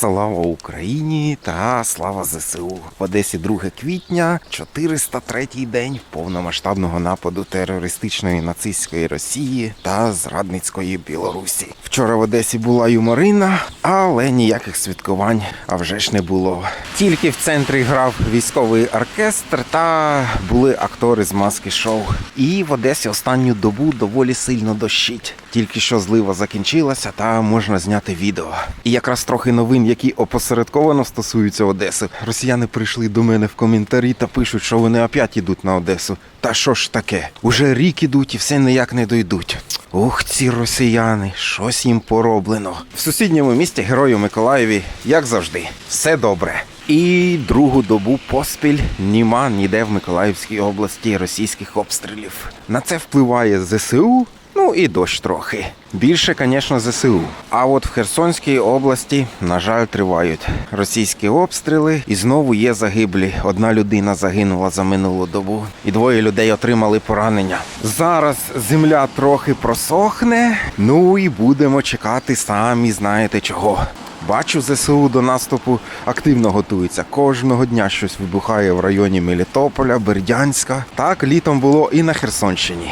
Слава Україні та слава ЗСУ. В Одесі 2 квітня, 403-й день повномасштабного нападу терористичної нацистської Росії та зрадницької Білорусі. Вчора в Одесі була юморина, але ніяких святкувань а вже ж не було. Тільки в центрі грав військовий оркестр та були актори з маски шоу. І в Одесі останню добу доволі сильно дощить. Тільки що злива закінчилася, та можна зняти відео. І якраз трохи новин, які опосередковано стосуються Одеси. Росіяни прийшли до мене в коментарі та пишуть, що вони опять ідуть на Одесу. Та що ж таке? Уже рік ідуть і все ніяк не дойдуть. Ух, ці росіяни, щось їм пороблено. В сусідньому місті Герою Миколаєві, як завжди, все добре. І другу добу поспіль німа ніде в Миколаївській області російських обстрілів. На це впливає ЗСУ, ну і дощ трохи. Більше, звісно, ЗСУ. А от в Херсонській області, на жаль, тривають російські обстріли, і знову є загиблі. Одна людина загинула за минулу добу, і двоє людей отримали поранення. Зараз земля трохи просохне. Ну і будемо чекати самі знаєте чого. Бачу, ЗСУ до наступу активно готується. Кожного дня щось вибухає в районі Мелітополя, Бердянська. Так літом було і на Херсонщині.